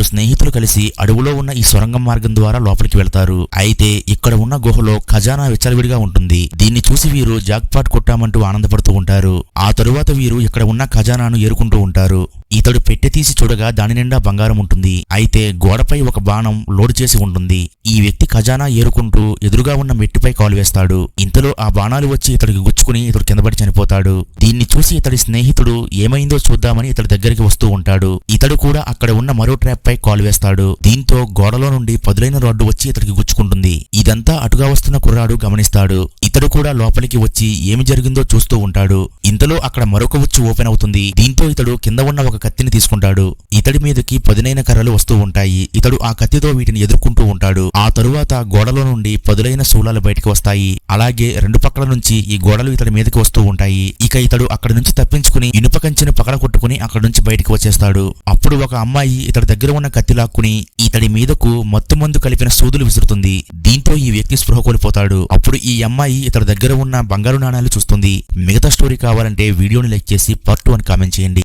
ఇద్దరు స్నేహితులు కలిసి అడవులో ఉన్న ఈ సొరంగం మార్గం ద్వారా లోపలికి వెళ్తారు. అయితే ఇక్కడ ఉన్న గుహలో ఖజానా విచ్చలవిడిగా ఉంటుంది. దీన్ని చూసి వీరు జాక్పాట్ కొట్టామంటూ ఆనందపడుతూ ఉంటారు. ఆ తరువాత వీరు ఇక్కడ ఉన్న ఖజానాను ఏరుకుంటూ ఉంటారు. ఇతడు పెట్టె తీసి చూడగా దాని నిండా బంగారం ఉంటుంది. అయితే గోడపై ఒక బాణం లోడు చేసి ఉంటుంది. ఈ వ్యక్తి ఖజానా ఏరుకుంటూ ఎదురుగా ఉన్న మెట్టిపై కాలు వేస్తాడు. ఇంతలో ఆ బాణాలు వచ్చి ఇతడికి గుచ్చుకుని ఇతడు కిందపడి చనిపోతాడు. దీన్ని చూసి ఇతడి స్నేహితుడు ఏమైందో చూద్దామని ఇతడి దగ్గరికి వస్తూ ఉంటాడు. ఇతడు కూడా అక్కడ ఉన్న మరో ట్రాప్ పై కాలు వేస్తాడు. దీంతో గోడలో నుండి పదులైన రాడ్డు వచ్చి ఇతడికి గుచ్చుకుంటుంది. ఇదంతా అటుగా వస్తున్న కుర్రాడు గమనిస్తాడు. ఇతడు కూడా లోపలికి వచ్చి ఏమి జరిగిందో చూస్తూ ఉంటాడు. ఇంతలో అక్కడ మరొక ఉచ్చు ఓపెన్ అవుతుంది. దీంతో ఇతడు కింద ఉన్న ఒక కత్తిని తీసుకుంటాడు. ఇతడి మీదకి పదునైన కర్రలు వస్తూ ఉంటాయి. ఇతడు ఆ కత్తితో వీటిని ఎదుర్కొంటూ ఉంటాడు. ఆ తరువాత గోడలో నుండి పదులైన శూలాలు బయటకు వస్తాయి. అలాగే రెండు పక్కల నుంచి ఈ గోడలు ఇతడి మీదకి వస్తూ ఉంటాయి. ఇక ఇతడు అక్కడి నుంచి తప్పించుకుని ఇనుప కంచెను పకడ కొట్టుకుని అక్కడి నుంచి బయటకు వచ్చేస్తాడు. అప్పుడు ఒక అమ్మాయి ఇతడి దగ్గర ఉన్న కత్తి లాక్కుని ఇతడి మీదకు మత్తు మందు కలిపిన సూదులు విసురుతుంది. దీంతో ఈ వ్యక్తి స్పృహ కోల్పోతాడు. అప్పుడు ఈ అమ్మాయి ఇతడి దగ్గర ఉన్న బంగారు నాణాలు చూస్తుంది. మిగతా స్టోరీ కావాలంటే వీడియోని లైక్ చేసి పట్టు అని కామెంట్ చేయండి.